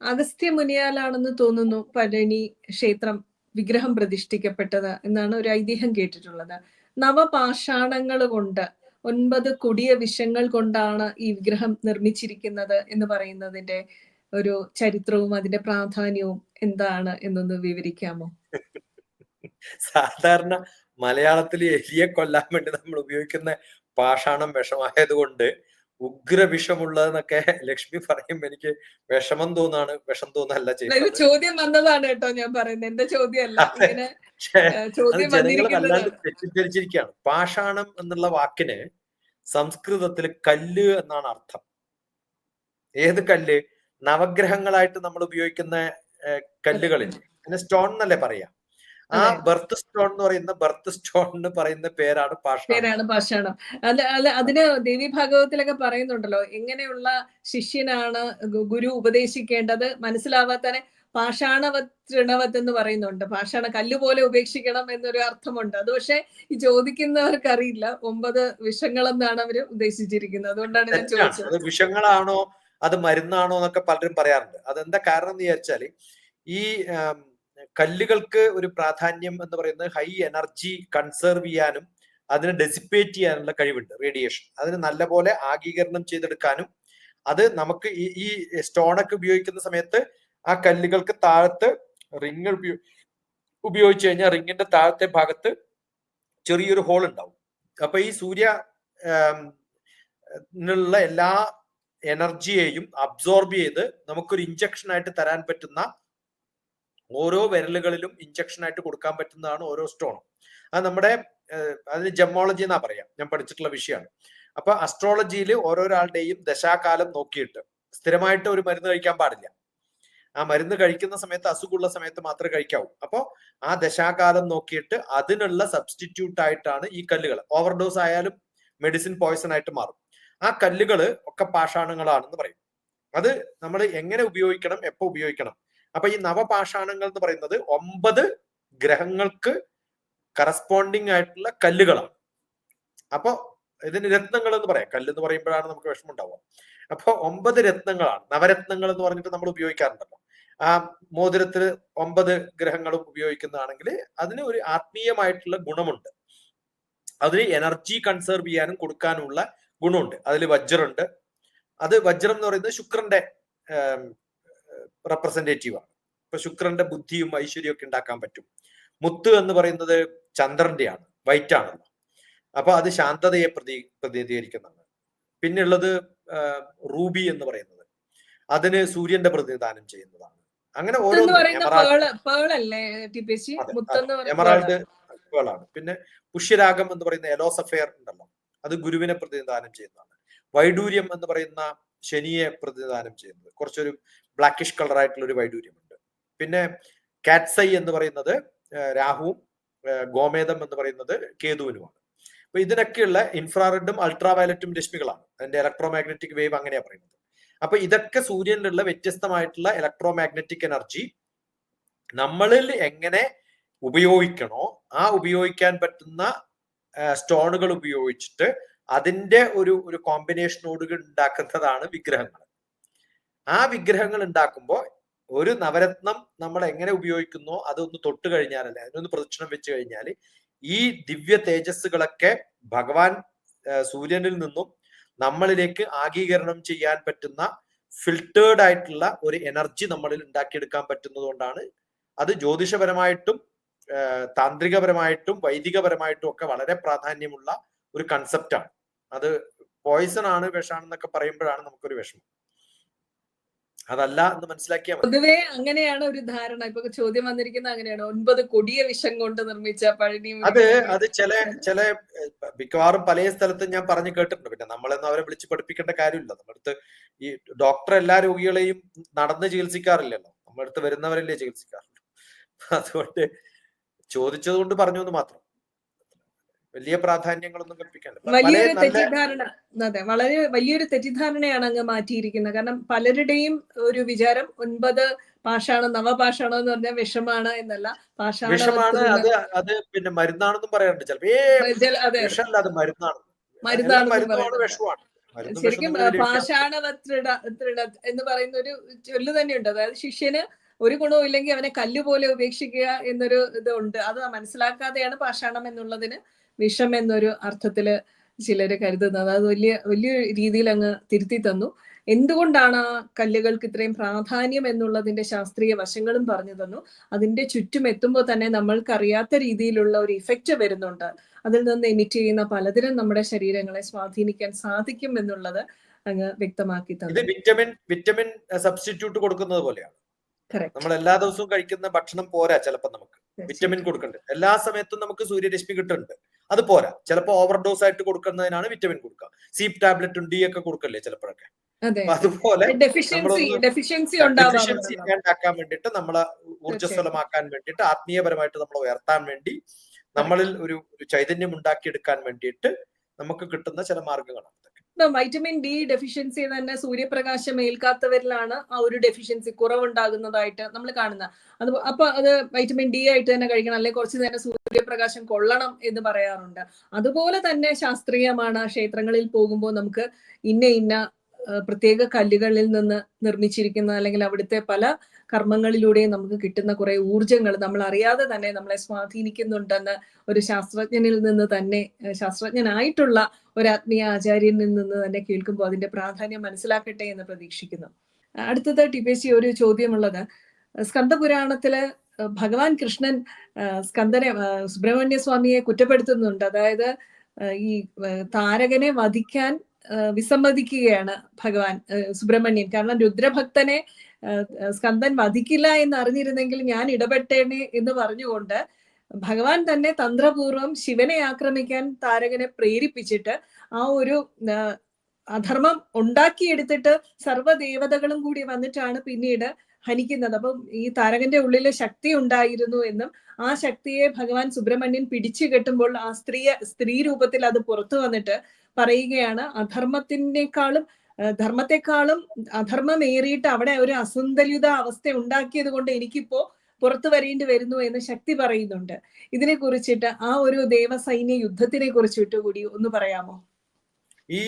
അഗസ്ത്യ മുനിയാലാണെന്ന് തോന്നുന്നു പഴനി ക്ഷേത്രം വിഗ്രഹം പ്രതിഷ്ഠിക്കപ്പെട്ടത് എന്നാണ് ഒരു ഐതിഹ്യം കേട്ടിട്ടുള്ളത്. നവപാഷാണങ്ങൾ കൊണ്ട് ഒൻപത് കൊടിയ വിഷങ്ങൾ കൊണ്ടാണ് ഈ വിഗ്രഹം നിർമ്മിച്ചിരിക്കുന്നത് എന്ന് പറയുന്നതിന്റെ ഒരു ചരിത്രവും അതിന്റെ പ്രാധാന്യവും എന്താണ് എന്നൊന്ന് വിവരിക്കാമോ? സാധാരണ മലയാളത്തിൽ എലിയെ കൊല്ലാൻ വേണ്ടി നമ്മൾ ഉപയോഗിക്കുന്ന പാഷാണം വിഷമായതുകൊണ്ട് ഉഗ്ര വിഷമുള്ളതെന്നൊക്കെ ലക്ഷ്മി പറയുമ്പോ എനിക്ക് വിഷമം തോന്നാണ്. വിഷം തോന്നല്ല ചെയ്യുന്നത് ചോദ്യം വന്നതാണ് കേട്ടോ ഞാൻ പറയുന്നത് എന്റെ ചോദ്യമല്ല. ജനങ്ങൾ വല്ലാണ്ട് തെറ്റിദ്ധരിച്ചിരിക്കുകയാണ്. പാഷാണം എന്നുള്ള വാക്കിന് സംസ്കൃതത്തിൽ കല്ല് എന്നാണ് അർത്ഥം. ഏത് കല്ല്? നവഗ്രഹങ്ങളായിട്ട് നമ്മൾ ഉപയോഗിക്കുന്ന കല്ലുകളിൽ. പിന്നെ സ്റ്റോൺ എന്നല്ലേ പറയാ? ആ. ബർത്ത് സ്റ്റോൺ എന്ന് പറയുന്ന ബർത്ത് സ്റ്റോൺ എന്ന് പറയുന്ന പേരാണ് പേരാണ് പാഷാണം. അല്ല അല്ല അതിന് ദേവി ഭാഗവത്തിലൊക്കെ പറയുന്നുണ്ടല്ലോ എങ്ങനെയുള്ള ശിഷ്യനാണ് ഗുരു ഉപദേശിക്കേണ്ടത് മനസ്സിലാവാത്തനെ പാഷാണവത് തൃണവത്ത് എന്ന് പറയുന്നുണ്ട്. പാഷാണ കല്ലുപോലെ ഉപേക്ഷിക്കണം എന്നൊരു അർത്ഥമുണ്ട്. അത് പക്ഷെ ഈ ചോദിക്കുന്നവർക്ക് അറിയില്ല ഒമ്പത് വിഷങ്ങളെന്നാണ് അവർ ഉദ്ദേശിച്ചിരിക്കുന്നത്. അതുകൊണ്ടാണ് ഞാൻ ചോദിച്ചത്. വിഷങ്ങളാണോ അത് മരുന്നാണോ എന്നൊക്കെ പലരും പറയാറുണ്ട്. അതെന്താ കാരണം എന്ന് വിചാരിച്ചാൽ ഈ കല്ലുകൾക്ക് ഒരു പ്രാധാന്യം എന്ന് പറയുന്നത് ഹൈ എനർജി കൺസേർവ് ചെയ്യാനും അതിനെ ഡെസിപ്പേറ്റ് ചെയ്യാനുള്ള കഴിവുണ്ട് റേഡിയേഷൻ അതിന് നല്ലപോലെ ആഗീകരണം ചെയ്തെടുക്കാനും അത് നമുക്ക് ഈ ഈ സ്റ്റോണൊക്കെ ഉപയോഗിക്കുന്ന സമയത്ത് ആ കല്ലുകൾക്ക് താഴത്ത് റിങ് ഉപയോഗിച്ച് കഴിഞ്ഞാൽ റിങ്ങിന്റെ താഴത്തെ ഭാഗത്ത് ചെറിയൊരു ഹോൾ ഉണ്ടാവും. അപ്പൊ ഈ സൂര്യ എല്ലാ എനർജിയെയും അബ്സോർബ് ചെയ്ത് നമുക്കൊരു ഇഞ്ചക്ഷൻ ആയിട്ട് തരാൻ പറ്റുന്ന ഓരോ വിരലുകളിലും ഇഞ്ചക്ഷൻ ആയിട്ട് കൊടുക്കാൻ പറ്റുന്നതാണ് ഓരോ സ്റ്റോണും അത് നമ്മുടെ അതിന് ജെമോളജി എന്നാ പറയാം. ഞാൻ പഠിച്ചിട്ടുള്ള വിഷയമാണ് അപ്പൊ അസ്ട്രോളജിയിൽ ഓരോരാളുടെയും ദശാകാലം നോക്കിയിട്ട് സ്ഥിരമായിട്ട് ഒരു മരുന്ന് കഴിക്കാൻ പാടില്ല. ആ മരുന്ന് കഴിക്കുന്ന സമയത്ത് അസുഖമുള്ള സമയത്ത് മാത്രമേ കഴിക്കാവൂ. അപ്പോൾ ആ ദശാകാലം നോക്കിയിട്ട് അതിനുള്ള സബ്സ്റ്റിറ്റ്യൂട്ട് ആയിട്ടാണ് ഈ കല്ലുകൾ ഓവർഡോസ് ആയാലും മെഡിസിൻ പോയ്സൺ ആയിട്ട് മാറും. ആ കല്ലുകൾ ഒക്കെ പാഷാണങ്ങളാണെന്ന് പറയും. അത് നമ്മൾ എങ്ങനെ ഉപയോഗിക്കണം എപ്പോൾ ഉപയോഗിക്കണം? അപ്പൊ ഈ നവപാഷാണങ്ങൾ എന്ന് പറയുന്നത് ഒമ്പത് ഗ്രഹങ്ങൾക്ക് കറസ്പോണ്ടിങ് ആയിട്ടുള്ള കല്ലുകളാണ്. അപ്പൊ ഇതിന് രത്നങ്ങൾ എന്ന് പറയാം. കല്ല് എന്ന് പറയുമ്പോഴാണ് നമുക്ക് വിഷമം ഉണ്ടാവുക. അപ്പൊ ഒമ്പത് രത്നങ്ങളാണ്. നവരത്നങ്ങൾ എന്ന് പറഞ്ഞിട്ട് നമ്മൾ ഉപയോഗിക്കാറുണ്ടല്ലോ. ആ മോതിരത്തിൽ ഒമ്പത് ഗ്രഹങ്ങളും ഉപയോഗിക്കുന്നതാണെങ്കിൽ അതിന് ഒരു ആത്മീയമായിട്ടുള്ള ഗുണമുണ്ട്. അതിന് എനർജി കൺസേർവ് ചെയ്യാനും കൊടുക്കാനുമുള്ള ഗുണമുണ്ട്. അതിൽ വജ്രമുണ്ട്. അത് വജ്രം എന്ന് പറയുന്നത് ശുക്രന്റെ റെപ്രസെന്റേറ്റീവ് ആണ്. ഇപ്പൊ ശുക്രന്റെ ബുദ്ധിയും ഐശ്വര്യവും ഒക്കെ ഉണ്ടാക്കാൻ പറ്റും. മുത്ത് എന്ന് പറയുന്നത് ചന്ദ്രന്റെയാണ് വൈറ്റ് ആണല്ലോ. അപ്പൊ അത് ശാന്തതയെ പ്രതി പ്രതിനിധീകരിക്കുന്നതാണ് പിന്നുള്ളത് റൂബി എന്ന് പറയുന്നത്. അതിന് സൂര്യന്റെ പ്രതിനിധാനം ചെയ്യുന്നതാണ്. അങ്ങനെ ഓരോ എമറാൾഡ് പേൾ പേളല്ലേ ടിപ്പേച്ചി അതെ, എമറാൾഡ് പേൾ. കളാണ് പിന്നെ പുഷ്യരാഗം എന്ന് പറയുന്ന എലോസഫെയർ ഉണ്ടല്ലോ. അത് ഗുരുവിനെ പ്രതിനിധാനം ചെയ്യുന്നതാണ്. വൈഡൂര്യം എന്ന് പറയുന്ന ശനിയെ പ്രതിനിധാനം ചെയ്യുന്നത്. കുറച്ചൊരു ബ്ലാക്കിഷ് കളർ ആയിട്ടുള്ള ഒരു വൈഡൂര്യമുണ്ട്. പിന്നെ കാറ്റ്സൈ എന്ന് പറയുന്നത് രാഹുവും ഗോമേതം എന്ന് പറയുന്നത് കേതുവിനുമാണ്. അപ്പൊ ഇതിനൊക്കെയുള്ള ഇൻഫ്രാറെഡും അൾട്രാ വയലറ്റും രശ്മികളാണ്. അതിന്റെ ഇലക്ട്രോ മാഗ്നറ്റിക് വേവ് അങ്ങനെയാ പറയുന്നത്. അപ്പൊ ഇതൊക്കെ സൂര്യനിലുള്ള വ്യത്യസ്തമായിട്ടുള്ള ഇലക്ട്രോ മാഗ്നറ്റിക് എനർജി നമ്മളിൽ എങ്ങനെ ഉപയോഗിക്കണോ ആ ഉപയോഗിക്കാൻ പറ്റുന്ന സ്റ്റോണുകൾ ഉപയോഗിച്ചിട്ട് അതിന്റെ ഒരു ഒരു കോമ്പിനേഷനോട് ഉണ്ടാക്കുന്നതാണ് വിഗ്രഹങ്ങൾ. ആ വിഗ്രഹങ്ങൾ ഉണ്ടാക്കുമ്പോൾ ഒരു നവരത്നം നമ്മൾ എങ്ങനെ ഉപയോഗിക്കുന്നു അതൊന്ന് തൊട്ട് കഴിഞ്ഞാലല്ലേ അതിനൊന്ന് പ്രദക്ഷിണം വെച്ച് കഴിഞ്ഞാൽ ഈ ദിവ്യ തേജസ്സുകളൊക്കെ ഭഗവാൻ സൂര്യനിൽ നിന്നും നമ്മളിലേക്ക് ആഗീകരണം ചെയ്യാൻ പറ്റുന്ന ഫിൽട്ടേർഡ് ആയിട്ടുള്ള ഒരു എനർജി നമ്മളിൽ ഉണ്ടാക്കിയെടുക്കാൻ പറ്റുന്നതുകൊണ്ടാണ്. അത് ജ്യോതിഷപരമായിട്ടും താന്ത്രികപരമായിട്ടും വൈദികപരമായിട്ടും ഒക്കെ വളരെ പ്രാധാന്യമുള്ള ഒരു കൺസെപ്റ്റാണ് അത് പോയിസൺ ആണ് വിഷാണെന്നൊക്കെ പറയുമ്പോഴാണ് നമുക്കൊരു വിഷമം. അതല്ല എന്ന് മനസ്സിലാക്കിയാൽ പൊതുവെ അങ്ങനെയാണ് ഒരു ധാരണ. ഇപ്പൊ ചോദ്യം വന്നിരിക്കുന്ന അങ്ങനെയാണ്. ഒൻപത് കൊടിയ വിഷം കൊണ്ട് നിർമ്മിച്ച പഴനി അത് അത് ചില ചില മിക്കവാറും പല സ്ഥലത്തും ഞാൻ പറഞ്ഞു കേട്ടിട്ടുണ്ട്. പിന്നെ നമ്മളെന്ന് അവരെ വിളിച്ച് പഠിപ്പിക്കേണ്ട കാര്യമില്ല. നമ്മളടുത്ത് ഈ ഡോക്ടർ എല്ലാ രോഗികളെയും നടന്ന് ചികിത്സിക്കാറില്ലല്ലോ. നമ്മളടുത്ത് വരുന്നവരല്ലേ ചികിത്സിക്കാറുള്ളൂ. അതുകൊണ്ട് ചോദിച്ചത് കൊണ്ട് പറഞ്ഞു എന്ന് മാത്രം. വലിയ പ്രാധാന്യങ്ങളൊന്നും കൽപ്പിക്കാനില്ല പല വലിയൊരു തെറ്റിദ്ധാരണ അതെ വളരെ വലിയൊരു തെറ്റിദ്ധാരണയാണ് അങ്ങ് മാറ്റിയിരിക്കുന്നത്. കാരണം പലരുടെയും ഒരു വിചാരം ഒൻപത് പാഷാണ് നവപാഷാണം എന്ന് പറഞ്ഞാൽ വിഷമാണ് എന്നല്ല. പാഷാണ് വിഷമാണ് അത് അത് പിന്നെ മരുന്നാണെന്നും പറയാറുണ്ട്. ചിലപ്പോ അതെ വിഷമല്ല അത്. മരുന്നാണ്. വിഷമാണ്. ശരിക്കും പാഷാണ പാഷാണവത്രിട എന്ന് പറയുന്ന ഒരു ചൊല്ല് തന്നെയുണ്ട്. അതായത് ശിഷ്യന് ഒരു ഗുണവും ഇല്ലെങ്കിൽ അവനെ കല്ലുപോലെ ഉപേക്ഷിക്കുക എന്നൊരു ഇതുണ്ട്. അത് മനസ്സിലാക്കാതെയാണ് പാഷാണം എന്നുള്ളതിന് വിഷം എന്നൊരു അർത്ഥത്തിൽ ചിലര് കരുതുന്നത്. അത് വലിയ വലിയ രീതിയിൽ അങ്ങ് തിരുത്തി തന്നു. എന്തുകൊണ്ടാണ് ആ കല്ലുകൾക്ക് ഇത്രയും പ്രാധാന്യം എന്നുള്ളതിന്റെ ശാസ്ത്രീയ വശങ്ങളും പറഞ്ഞു തന്നു. അതിന്റെ ചുറ്റും എത്തുമ്പോൾ തന്നെ നമ്മൾക്കറിയാത്ത രീതിയിലുള്ള ഒരു ഇഫക്റ്റ് വരുന്നുണ്ട്. അതിൽ നിന്ന് എമിറ്റ് ചെയ്യുന്ന പലതരം നമ്മുടെ ശരീരങ്ങളെ സ്വാധീനിക്കാൻ സാധിക്കും എന്നുള്ളത് അങ്ങ് വ്യക്തമാക്കി ഇത് തന്നു വിറ്റമിൻ വിറ്റമിൻ സബ്സ്റ്റിറ്റ്യൂട്ട് കൊടുക്കുന്നത് പോലെയാണ്. നമ്മൾ എല്ലാ ദിവസവും കഴിക്കുന്ന ഭക്ഷണം പോരാ ചിലപ്പോൾ നമുക്ക്. വിറ്റമിൻ കൊടുക്കുന്നുണ്ട് എല്ലാ സമയത്തും നമുക്ക് സൂര്യരശ്മി കിട്ടുന്നുണ്ട്. അത് പോരാ. ചിലപ്പോൾ ഓവർഡോസ് ആയിട്ട് കൊടുക്കുന്നതിനാണ് വിറ്റമിൻ കൊടുക്കുക. സീപ്പ് ടാബ്ലറ്റും ഡി ഒക്കെ കൊടുക്കല്ലേ ചിലപ്പോഴൊക്കെ? അതെ. അതുപോലെ ഡെഫിഷ്യൻസി ഉണ്ടാക്കാൻ വേണ്ടിയിട്ട് നമ്മളെ ഊർജസ്വലമാക്കാൻ വേണ്ടിയിട്ട് ആത്മീയപരമായിട്ട് നമ്മൾ ഉയർത്താൻ വേണ്ടി നമ്മളിൽ ഒരു ചൈതന്യം ഉണ്ടാക്കിയെടുക്കാൻ വേണ്ടിയിട്ട് നമുക്ക് കിട്ടുന്ന ചില മാർഗങ്ങളാണ് വൈറ്റമിൻ ഡി ഡെഫിഷ്യൻസി തന്നെ സൂര്യപ്രകാശം ഏൽക്കാത്തവരിലാണ് ആ ഒരു ഡെഫിഷ്യൻസി കുറവുണ്ടാകുന്നതായിട്ട് നമ്മൾ കാണുന്നത് അത് അപ്പൊ അത് വൈറ്റമിൻ ഡി ആയിട്ട് തന്നെ കഴിക്കണം. അല്ലെങ്കിൽ കുറച്ച് നേരം സൂര്യപ്രകാശം കൊള്ളണം എന്ന് പറയാറുണ്ട്. അതുപോലെ തന്നെ ശാസ്ത്രീയമാണ് ക്ഷേത്രങ്ങളിൽ പോകുമ്പോൾ നമുക്ക് ഇന്ന ഇന്ന പ്രത്യേക കല്ലുകളിൽ നിന്ന് നിർമ്മിച്ചിരിക്കുന്ന അല്ലെങ്കിൽ അവിടുത്തെ പല കർമ്മങ്ങളിലൂടെയും നമുക്ക് കിട്ടുന്ന കുറെ ഊർജങ്ങൾ നമ്മൾ അറിയാതെ തന്നെ നമ്മളെ സ്വാധീനിക്കുന്നുണ്ടെന്ന് ഒരു ശാസ്ത്രജ്ഞനിൽ നിന്ന് തന്നെ ശാസ്ത്രജ്ഞനായിട്ടുള്ള ഒരു ആത്മീയ ആചാര്യനിൽ നിന്ന് തന്നെ കേൾക്കുമ്പോൾ അതിന്റെ പ്രാധാന്യം മനസ്സിലാക്കട്ടെ എന്ന് പ്രതീക്ഷിക്കുന്നു. അടുത്തത് ടി പി ഒരു ചോദ്യമുള്ളത്. സ്കന്ദപുരാണത്തിൽ ഭഗവാൻ കൃഷ്ണൻ സ്കന്ദനെ സുബ്രഹ്മണ്യ സ്വാമിയെ കുറ്റപ്പെടുത്തുന്നുണ്ട്. അതായത് ഈ താരകനെ വധിക്കാൻ വിസമ്മതിക്കുകയാണ് ഭഗവാൻ സുബ്രഹ്മണ്യൻ. കാരണം രുദ്രഭക്തനെ സ്കന്ദൻ വധിക്കില്ല എന്ന് അറിഞ്ഞിരുന്നെങ്കിൽ ഞാൻ ഇടപെട്ടേനെ എന്ന് പറഞ്ഞുകൊണ്ട് ഭഗവാൻ തന്നെ തന്ത്രപൂർവം ശിവനെ ആക്രമിക്കാൻ താരകനെ പ്രേരിപ്പിച്ചിട്ട് ആ ഒരു അധർമ്മം ഉണ്ടാക്കിയെടുത്തിട്ട് സർവദേവതകളും കൂടി വന്നിട്ടാണ് പിന്നീട് ഹനിക്കുന്നത്. അപ്പം ഈ താരകന്റെ ഉള്ളിൽ ശക്തി ഉണ്ടായിരുന്നു എന്നും ആ ശക്തിയെ ഭഗവാൻ സുബ്രഹ്മണ്യൻ പിടിച്ചു കെട്ടുമ്പോൾ ആ സ്ത്രീ സ്ത്രീ രൂപത്തിൽ അത് പുറത്തു വന്നിട്ട് പറയുകയാണ് അധർമ്മത്തിനേക്കാളും ധർമ്മത്തെക്കാളും അധർമ്മം ഏറിയിട്ട് അവിടെ ഒരു അസന്തുലിത അവസ്ഥ ഉണ്ടാക്കിയത് കൊണ്ട് എനിക്കിപ്പോ പുറത്തു വരേണ്ടി വരുന്നു എന്ന് ശക്തി പറയുന്നുണ്ട്. ഇതിനെ കുറിച്ചിട്ട് ആ ഒരു ദേവസൈന്യ യുദ്ധത്തിനെ കുറിച്ചിട്ട് കൂടി ഒന്ന് പറയാമോ? ഈ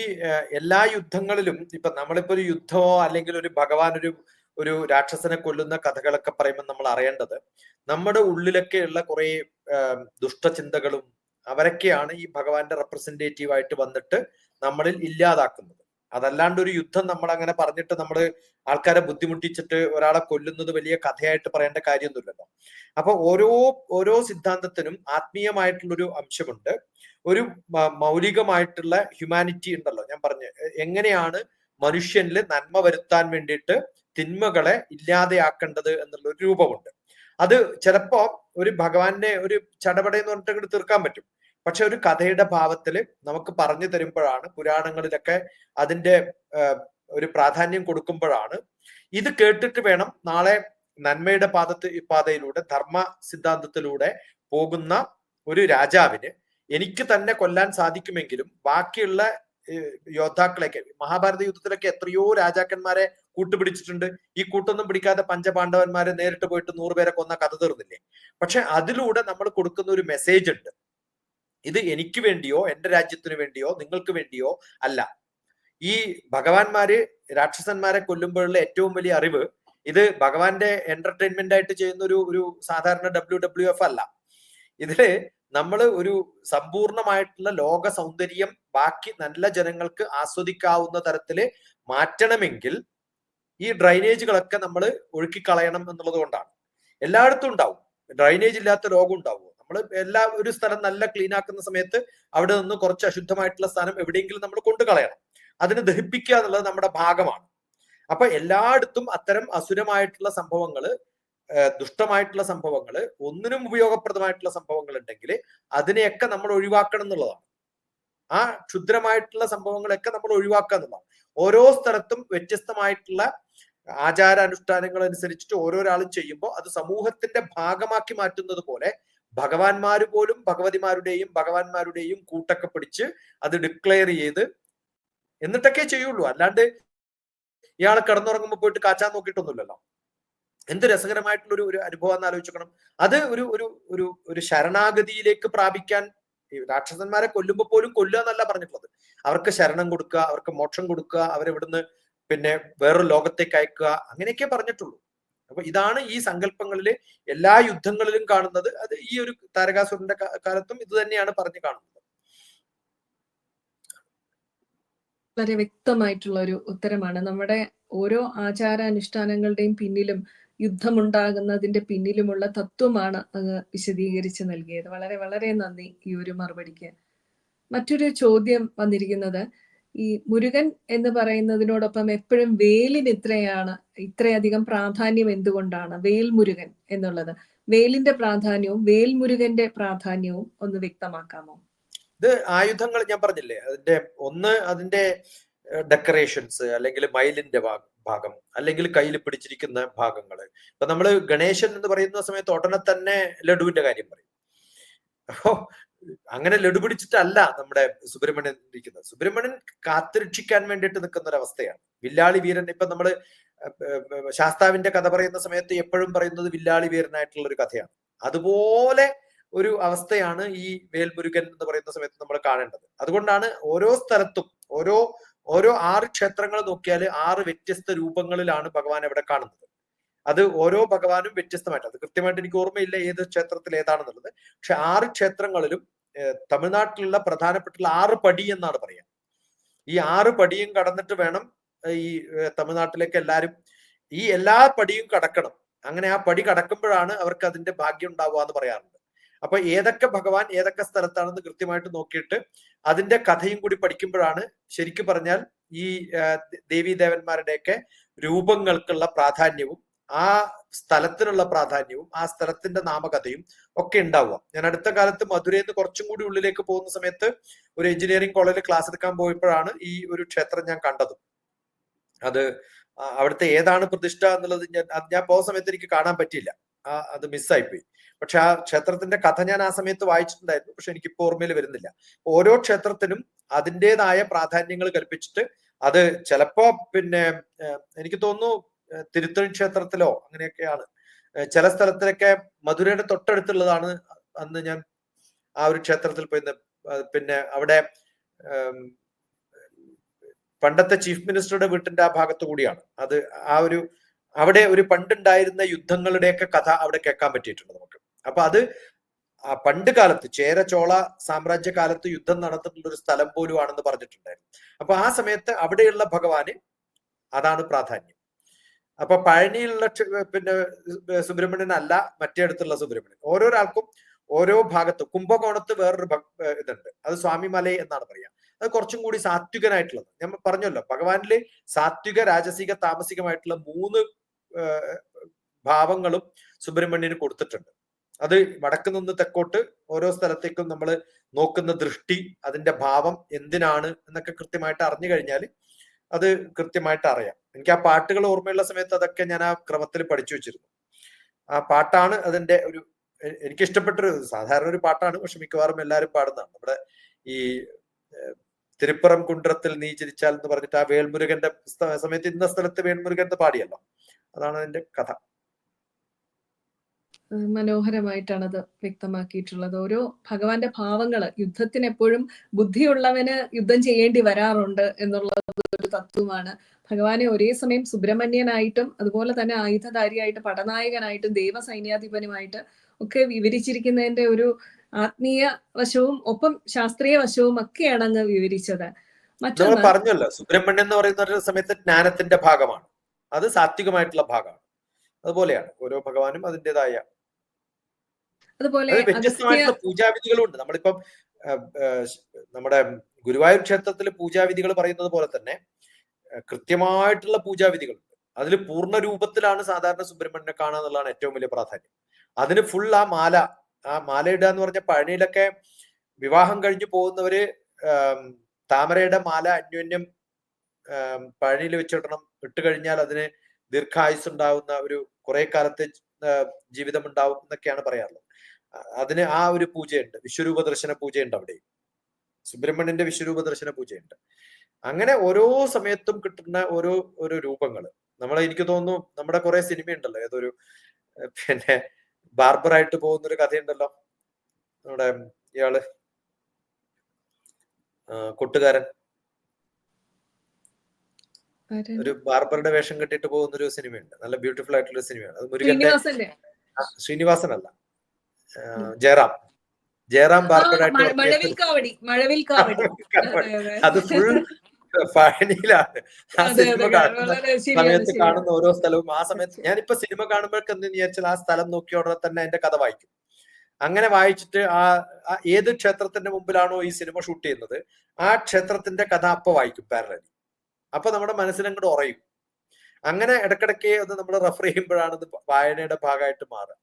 എല്ലാ യുദ്ധങ്ങളിലും ഇപ്പൊ നമ്മളിപ്പോ ഒരു യുദ്ധമോ അല്ലെങ്കിൽ ഒരു ഭഗവാൻ ഒരു ഒരു രാക്ഷസനെ കൊല്ലുന്ന കഥകളൊക്കെ പറയുമ്പോൾ നമ്മൾ അറിയേണ്ടത് നമ്മുടെ ഉള്ളിലൊക്കെയുള്ള കുറെ ദുഷ്ടചിന്തകളും അവരൊക്കെയാണ് ഈ ഭഗവാന്റെ റെപ്രസെന്റേറ്റീവ് ആയിട്ട് വന്നിട്ട് നമ്മളിൽ ഇല്ലാതാക്കുന്നത്. അതല്ലാണ്ട് ഒരു യുദ്ധം നമ്മൾ അങ്ങനെ പറഞ്ഞിട്ട് നമ്മൾ ആൾക്കാരെ ബുദ്ധിമുട്ടിച്ചിട്ട് ഒരാളെ കൊല്ലുന്നത് വലിയ കഥയായിട്ട് പറയേണ്ട കാര്യമൊന്നുമില്ലല്ലോ. അപ്പൊ ഓരോ ഓരോ സിദ്ധാന്തത്തിനും ആത്മീയമായിട്ടുള്ളൊരു അംശമുണ്ട്. ഒരു മൗലികമായിട്ടുള്ള ഹ്യൂമാനിറ്റി ഉണ്ടല്ലോ ഞാൻ പറഞ്ഞു. എങ്ങനെയാണ് മനുഷ്യനിൽ നന്മ വരുത്താൻ വേണ്ടിയിട്ട് തിന്മകളെ ഇല്ലാതെയാക്കേണ്ടത് എന്നുള്ള ഒരു രൂപമുണ്ട്. അത് ചിലപ്പോ ഒരു ഭഗവാന്റെ ഒരു ചടപടയെന്ന് പറഞ്ഞിട്ട് അങ്ങോട്ട് തീർക്കാൻ പറ്റും. പക്ഷെ ഒരു കഥയുടെ ഭാവത്തിൽ നമുക്ക് പറഞ്ഞു തരുമ്പോഴാണ് പുരാണങ്ങളിലൊക്കെ അതിന്റെ ഒരു പ്രാധാന്യം കൊടുക്കുമ്പോഴാണ് ഇത് കേട്ടിട്ട് വേണം നാളെ നന്മയുടെ പാദത്ത് പാതയിലൂടെ ധർമ്മ സിദ്ധാന്തത്തിലൂടെ പോകുന്ന ഒരു രാജാവിന് എനിക്ക് തന്നെ കൊല്ലാൻ സാധിക്കുമെങ്കിലും ബാക്കിയുള്ള യോദ്ധാക്കളെയൊക്കെ മഹാഭാരത യുദ്ധത്തിലൊക്കെ എത്രയോ രാജാക്കന്മാരെ കൂട്ടുപിടിച്ചിട്ടുണ്ട്. ഈ കൂട്ടൊന്നും പിടിക്കാതെ പഞ്ചപാണ്ഡവന്മാരെ നേരിട്ട് പോയിട്ട് നൂറുപേരെ കൊന്ന കഥ തീർന്നില്ലേ? പക്ഷെ അതിലൂടെ നമ്മൾ കൊടുക്കുന്ന ഒരു മെസ്സേജ് ഉണ്ട്. ഇത് എനിക്ക് വേണ്ടിയോ എന്റെ രാജ്യത്തിന് വേണ്ടിയോ നിങ്ങൾക്ക് വേണ്ടിയോ അല്ല. ഈ ഭഗവാന്മാര് രാക്ഷസന്മാരെ കൊല്ലുമ്പോഴുള്ള ഏറ്റവും വലിയ അറിവ് ഇത് ഭഗവാന്റെ എന്റർടൈൻമെന്റ് ആയിട്ട് ചെയ്യുന്ന ഒരു ഒരു സാധാരണ ഡബ്ല്യു ഡബ്ല്യു എഫ് അല്ല. ഇതിൽ നമ്മൾ ഒരു സമ്പൂർണമായിട്ടുള്ള ലോക സൗന്ദര്യം ബാക്കി നല്ല ജനങ്ങൾക്ക് ആസ്വദിക്കാവുന്ന തരത്തിൽ മാറ്റണമെങ്കിൽ ഈ ഡ്രൈനേജുകളൊക്കെ നമ്മൾ ഒഴുക്കി കളയണം എന്നുള്ളത് കൊണ്ടാണ്. എല്ലായിടത്തും ഉണ്ടാവും. ഡ്രൈനേജ് ഇല്ലാത്ത രോഗം ഉണ്ടാവും നമ്മൾ എല്ലാ ഒരു സ്ഥലം നല്ല ക്ലീൻ ആക്കുന്ന സമയത്ത് അവിടെ നിന്ന് കുറച്ച് അശുദ്ധമായിട്ടുള്ള സ്ഥലം എവിടെയെങ്കിലും നമ്മൾ കൊണ്ടു കളയണം അതിനെ ദഹിപ്പിക്കുക എന്നുള്ളത് നമ്മുടെ ഭാഗമാണ്. അപ്പൊ എല്ലായിടത്തും അത്തരം അസുരമായിട്ടുള്ള സംഭവങ്ങൾ ദുഷ്ടമായിട്ടുള്ള സംഭവങ്ങൾ ഒന്നിനും ഉപയോഗപ്രദമായിട്ടുള്ള സംഭവങ്ങൾ ഉണ്ടെങ്കിൽ അതിനെയൊക്കെ നമ്മൾ ഒഴിവാക്കണം എന്നുള്ളതാണ്. ആ ക്ഷുദ്രമായിട്ടുള്ള സംഭവങ്ങളൊക്കെ നമ്മൾ ഒഴിവാക്കുക എന്നുള്ളതാണ്. ഓരോ സ്ഥലത്തും വ്യത്യസ്തമായിട്ടുള്ള ആചാരാനുഷ്ഠാനങ്ങൾ അനുസരിച്ചിട്ട് ഓരോരാളും ചെയ്യുമ്പോൾ അത് സമൂഹത്തിന്റെ ഭാഗമാക്കി മാറ്റുന്നത് പോലെ ഭഗവാന്മാർ പോലും ഭഗവതിമാരുടെയും ഭഗവാന്മാരുടെയും കൂട്ടൊക്കെ പിടിച്ച് അത് ഡിക്ലെയർ ചെയ്ത് എന്നിട്ടൊക്കെ ചെയ്യുള്ളൂ. അല്ലാണ്ട് ഇയാൾ കിടന്നുറങ്ങുമ്പോൾ പോയിട്ട് കാച്ചാൻ നോക്കിയിട്ടൊന്നുമില്ലല്ലോ. എന്ത് രസകരമായിട്ടുള്ള ഒരു അനുഭവം എന്ന് ആലോചിക്കണം അത് ഒരു ഒരു ഒരു ഒരു ശരണാഗതിയിലേക്ക് പ്രാപിക്കാൻ രാക്ഷസന്മാരെ കൊല്ലുമ്പോൾ പോലും കൊല്ലുക എന്നല്ല പറഞ്ഞിട്ടുള്ളത്. അവർക്ക് ശരണം കൊടുക്കുക അവർക്ക് മോക്ഷം കൊടുക്കുക അവരെവിടുന്ന് പിന്നെ വേറൊരു ലോകത്തേക്ക് അയക്കുക അങ്ങനെയൊക്കെ പറഞ്ഞിട്ടുള്ളൂ. അപ്പൊ ഇതാണ് ഈ സങ്കല്പങ്ങളിൽ എല്ലാ യുദ്ധങ്ങളിലും കാണുന്നത്. അത് ഈ ഒരു താരകാസുരന്റെ കാലത്തും ഇത് തന്നെയാണ് പറഞ്ഞു കാണുന്നത്. വളരെ വ്യക്തമായിട്ടുള്ള ഒരു ഉത്തരമാണ്. നമ്മുടെ ഓരോ ആചാരാനുഷ്ഠാനങ്ങളുടെയും പിന്നിലും യുദ്ധമുണ്ടാകുന്നതിന്റെ പിന്നിലുമുള്ള തത്വമാണ് അത് വിശദീകരിച്ച് നൽകിയത്. വളരെ വളരെ നന്ദി ഈ ഒരു മറുപടിക്ക്. മറ്റൊരു ചോദ്യം വന്നിരിക്കുന്നത് ഈ മുരുകൻ എന്ന് പറയുന്നതിനോടൊപ്പം എപ്പോഴും വേലിന് ഇത്രയാണ് ഇത്രയധികം പ്രാധാന്യം എന്തുകൊണ്ടാണ്? വേൽ മുരുകൻ എന്നുള്ളത്. വേലിന്റെ പ്രാധാന്യവും വേൽ മുരുകന്റെ പ്രാധാന്യവും ഒന്ന് വ്യക്തമാക്കാമോ? ഇത് ആയുധങ്ങൾ ഞാൻ പറഞ്ഞില്ലേ? അതിന്റെ ഒന്ന് അതിന്റെ ഡെക്കറേഷൻസ് അല്ലെങ്കിൽ മയിലിന്റെ ഭാഗം അല്ലെങ്കിൽ കയ്യിൽ പിടിച്ചിരിക്കുന്ന ഭാഗങ്ങൾ. ഇപ്പൊ നമ്മൾ ഗണേശൻ എന്ന് പറയുന്ന സമയത്ത് ഉടനെ തന്നെ ലഡുവിന്റെ കാര്യം പറയും. അപ്പോ അങ്ങനെ ലഡു പിടിച്ചിട്ടല്ല നമ്മുടെ സുബ്രഹ്മണ്യൻ ഇരിക്കുന്നത്. സുബ്രഹ്മണ്യൻ കാത്തുരക്ഷിക്കാൻ വേണ്ടിയിട്ട് നിൽക്കുന്ന ഒരു അവസ്ഥയാണ് വില്ലാളി വീരൻ ഇപ്പൊ നമ്മൾ ശാസ്താവിന്റെ കഥ പറയുന്ന സമയത്ത് എപ്പോഴും പറയുന്നത് വില്ലാളി വീരനായിട്ടുള്ള ഒരു കഥയാണ്. അതുപോലെ ഒരു അവസ്ഥയാണ് ഈ വേൽമുരുകൻ എന്ന് പറയുന്ന സമയത്ത് നമ്മൾ കാണേണ്ടത്. അതുകൊണ്ടാണ് ഓരോ സ്ഥലത്തും ഓരോ ഓരോ ആറ് ക്ഷേത്രങ്ങൾ നോക്കിയാൽ ആറ് വ്യത്യസ്ത രൂപങ്ങളിലാണ് ഭഗവാൻ ഇവിടെ കാണുന്നത്. അത് ഓരോ ഭഗവാനും വ്യത്യസ്തമായിട്ട് അത് കൃത്യമായിട്ട് എനിക്ക് ഓർമ്മയില്ല ഏത് ക്ഷേത്രത്തിൽ ഏതാണെന്നുള്ളത്. പക്ഷെ ആറ് ക്ഷേത്രങ്ങളിലും തമിഴ്നാട്ടിലുള്ള പ്രധാനപ്പെട്ടുള്ള ആറ് പടി എന്നാണ് പറയാ. ഈ ആറ് പടിയും കടന്നിട്ട് വേണം ഈ തമിഴ്നാട്ടിലേക്ക് എല്ലാരും ഈ എല്ലാ പടിയും കടക്കണം. അങ്ങനെ ആ പടി കടക്കുമ്പോഴാണ് അവർക്ക് അതിന്റെ ഭാഗ്യം ഉണ്ടാവുക എന്ന് പറയാറുണ്ട്. അപ്പൊ ഏതൊക്കെ ഭഗവാൻ ഏതൊക്കെ സ്ഥലത്താണെന്ന് കൃത്യമായിട്ട് നോക്കിയിട്ട് അതിന്റെ കഥയും കൂടി പഠിക്കുമ്പോഴാണ് ശരിക്കും പറഞ്ഞാൽ ഈ ദേവീദേവന്മാരുടെയൊക്കെ രൂപങ്ങൾക്കുള്ള പ്രാധാന്യവും ആ സ്ഥലത്തിനുള്ള പ്രാധാന്യവും ആ സ്ഥലത്തിന്റെ നാമകഥയും ഒക്കെ ഉണ്ടാവുക. ഞാൻ അടുത്ത കാലത്ത് മധുരയിൽ നിന്ന് കുറച്ചും കൂടി ഉള്ളിലേക്ക് പോകുന്ന സമയത്ത് ഒരു എഞ്ചിനീയറിംഗ് കോളേജിൽ ക്ലാസ് എടുക്കാൻ പോയപ്പോഴാണ് ഈ ഒരു ക്ഷേത്രം ഞാൻ കണ്ടത്. അത് അവിടുത്തെ ഏതാണ് പ്രതിഷ്ഠ എന്നുള്ളത് ഞാൻ ഞാൻ പോകുന്ന സമയത്ത് എനിക്ക് കാണാൻ പറ്റിയില്ല. അത് മിസ്സായിപ്പോയി പക്ഷെ ആ ക്ഷേത്രത്തിന്റെ കഥ ഞാൻ ആ സമയത്ത് വായിച്ചിട്ടുണ്ടായിരുന്നു. പക്ഷെ എനിക്ക് ഇപ്പോൾ ഓർമ്മയിൽ വരുന്നില്ല. ഓരോ ക്ഷേത്രത്തിനും അതിന്റെതായ പ്രാധാന്യങ്ങൾ കൽപ്പിച്ചിട്ട് അത് ചിലപ്പോ പിന്നെ എനിക്ക് തോന്നുന്നു തിരുത്തണി ക്ഷേത്രത്തിലോ അങ്ങനെയൊക്കെയാണ്. ചില സ്ഥലത്തിലൊക്കെ മധുരയുടെ തൊട്ടടുത്തുള്ളതാണ് അന്ന് ഞാൻ ആ ഒരു ക്ഷേത്രത്തിൽ പോയി പിന്നെ അവിടെ പണ്ടത്തെ ചീഫ് മിനിസ്റ്ററുടെ വീട്ടിന്റെ ആ ഭാഗത്തു കൂടിയാണ്. അത് ആ ഒരു അവിടെ ഒരു പണ്ടുണ്ടായിരുന്ന യുദ്ധങ്ങളുടെയൊക്കെ കഥ അവിടെ കേൾക്കാൻ പറ്റിയിട്ടുണ്ട് നമുക്ക്. അപ്പൊ അത് പണ്ട് കാലത്ത് ചേര ചോള സാമ്രാജ്യ കാലത്ത് യുദ്ധം നടന്നിട്ടുള്ള ഒരു സ്ഥലം പോലും ആണെന്ന് പറഞ്ഞിട്ടുണ്ടായിരുന്നു. അപ്പൊ ആ സമയത്ത് അവിടെയുള്ള ഭഗവാന് അതാണ് പ്രാധാന്യം. അപ്പൊ പഴനിയിലുള്ള പിന്നെ സുബ്രഹ്മണ്യൻ അല്ല മറ്റേ അടുത്തുള്ള സുബ്രഹ്മണ്യൻ. ഓരോരാൾക്കും ഓരോ ഭാഗത്ത് കുംഭകോണത്ത് വേറൊരു ഇതുണ്ട്. അത് സ്വാമിമലൈ എന്നാണ് പറയാ. അത് കുറച്ചും കൂടി സാത്വികനായിട്ടുള്ളത്. ഞാൻ പറഞ്ഞല്ലോ ഭഗവാനിലെ സാത്വിക രാജസിക താമസികമായിട്ടുള്ള മൂന്ന് ഭാവങ്ങളും സുബ്രഹ്മണ്യന് കൊടുത്തിട്ടുണ്ട്. അത് വടക്ക് നിന്ന് തെക്കോട്ട് ഓരോ സ്ഥലത്തേക്കും നമ്മൾ നോക്കുന്ന ദൃഷ്ടി അതിന്റെ ഭാവം എന്തിനാണ് എന്നൊക്കെ കൃത്യമായിട്ട് അറിഞ്ഞു കഴിഞ്ഞാൽ അത് കൃത്യമായിട്ട് അറിയാം. എനിക്ക് ആ പാട്ടുകൾ ഓർമ്മയുള്ള സമയത്ത് അതൊക്കെ ഞാൻ ആ ക്രമത്തിൽ പഠിച്ചു വെച്ചിരുന്നു. ആ പാട്ടാണ് അതിന്റെ ഒരു എനിക്ക് ഇഷ്ടപ്പെട്ടൊരു സാധാരണ ഒരു പാട്ടാണ് പക്ഷെ മിക്കവാറും എല്ലാവരും പാടുന്നതാണ്. നമ്മുടെ ഈ തിരുപ്പുറം കുണ്ട്രത്തിൽ നീ ചിരിച്ചാൽ എന്ന് പറഞ്ഞിട്ട് ആ വേൽമുരുകന്റെ സമയത്ത് ഇന്ന സ്ഥലത്ത് വേൽമുരുകൻ പാടിയല്ലോ. അതാണ് അതിന്റെ കഥ. മനോഹരമായിട്ടാണ് അത് വ്യക്തമാക്കിയിട്ടുള്ളത്. ഓരോ ഭഗവാന്റെ ഭാവങ്ങൾ യുദ്ധത്തിന് എപ്പോഴും ബുദ്ധിയുള്ളവന് യുദ്ധം ചെയ്യേണ്ടി വരാറുണ്ട് എന്നുള്ളത് ഒരു തത്വമാണ്. ഭഗവാനെ ഒരേ സമയം സുബ്രഹ്മണ്യനായിട്ടും അതുപോലെ തന്നെ ആയുധധാരിയായിട്ട് പടനായകനായിട്ടും ദേവസൈന്യാധിപനുമായിട്ട് ഒക്കെ വിവരിച്ചിരിക്കുന്നതിന്റെ ഒരു ആത്മീയ വശവും ഒപ്പം ശാസ്ത്രീയ വശവും ഒക്കെയാണ് അങ്ങ് വിവരിച്ചത്. മറ്റൊന്ന് പറഞ്ഞല്ലോ സുബ്രഹ്മണ്യൻ എന്ന് പറയുന്ന സമയത്ത് ജ്ഞാനത്തിന്റെ ഭാഗമാണ്. അത് സാത്വികമായിട്ടുള്ള ഭാഗമാണ്. അതുപോലെയാണ്. ഓരോ ഭഗവാനും അതിന്റെതായ അതുപോലെ വ്യത്യസ്തമായിട്ടുള്ള പൂജാവിധികളും ഉണ്ട് നമ്മളിപ്പം നമ്മുടെ ഗുരുവായൂർ ക്ഷേത്രത്തിലെ പൂജാവിധികൾ പറയുന്നത് പോലെ തന്നെ കൃത്യമായിട്ടുള്ള പൂജാവിധികളുണ്ട് അതിൽ പൂർണ രൂപത്തിലാണ് സാധാരണ സുബ്രഹ്മണ്യനെ കാണുക എന്നുള്ളതാണ് ഏറ്റവും വലിയ പ്രാധാന്യം. അതിന് ഫുൾ ആ മാല ആ മാല ഇടുക എന്ന് പറഞ്ഞ പഴനിയിലൊക്കെ വിവാഹം കഴിഞ്ഞു പോകുന്നവര് താമരയുടെ മാല അന്യോന്യം പഴനിയിൽ വെച്ചിടണം. ഇട്ട് കഴിഞ്ഞാൽ അതിന് ദീർഘായുസ് ഉണ്ടാവുന്ന ഒരു കുറെ കാലത്തെ ജീവിതം ഉണ്ടാവും എന്നൊക്കെയാണ് പറയാറുള്ളത്. അതിന് ആ ഒരു പൂജയുണ്ട്. വിശ്വരൂപ ദർശന പൂജയുണ്ട് അവിടെ. സുബ്രഹ്മണ്യന്റെ വിശ്വരൂപ ദർശന പൂജയുണ്ട്. അങ്ങനെ ഓരോ സമയത്തും കിട്ടുന്ന ഓരോ ഓരോ രൂപങ്ങൾ നമ്മളെ എനിക്ക് തോന്നുന്നു നമ്മുടെ കുറെ സിനിമ ഉണ്ടല്ലോ ഏതൊരു പിന്നെ ബാർബറായിട്ട് പോകുന്ന ഒരു കഥയുണ്ടല്ലോ. നമ്മുടെ ഇയാൾ കൊട്ടുകാരൻ. ഒരു ബാർബറുടെ വേഷം കെട്ടിട്ട് പോകുന്ന ഒരു സിനിമയുണ്ട്. നല്ല ബ്യൂട്ടിഫുൾ ആയിട്ടുള്ള സിനിമയാണ്. അത് മുരുകന്റെ ശ്രീനിവാസനല്ല ആ, ജയറാം. ജയറാം ആ, ബാർബറായിട്ട് മഴവിൽ കാവടി മഴവിൽ കാവടി. അതെ, ഫുൾ പഴനിയിലാണ്. ആ അതെ, സിനിമ കാണുന്ന സമയത്ത് കാണുന്ന ഓരോ സ്ഥലവും ആ സമയത്ത് ഞാനിപ്പോ സിനിമ കാണുമ്പോഴൊക്കെ എന്ന് വിചാരിച്ചാൽ ആ സ്ഥലം നോക്കിയ ഉടനെ തന്നെ എന്റെ കഥ വായിക്കും. അങ്ങനെ വായിച്ചിട്ട് ആ ഏത് ക്ഷേത്രത്തിന്റെ മുമ്പിലാണോ ഈ സിനിമ ഷൂട്ട് ചെയ്യുന്നത് ആ ക്ഷേത്രത്തിന്റെ കഥ അപ്പൊ വായിക്കും പാരലി അപ്പൊ നമ്മുടെ മനസ്സിലങ്ങോട്ട് ഉറയും. അങ്ങനെ ഇടക്കിടക്ക് ഒന്ന് നമ്മൾ റെഫർ ചെയ്യുമ്പോഴാണ് ഇത് വായനയുടെ ഭാഗമായിട്ട് മാറുക.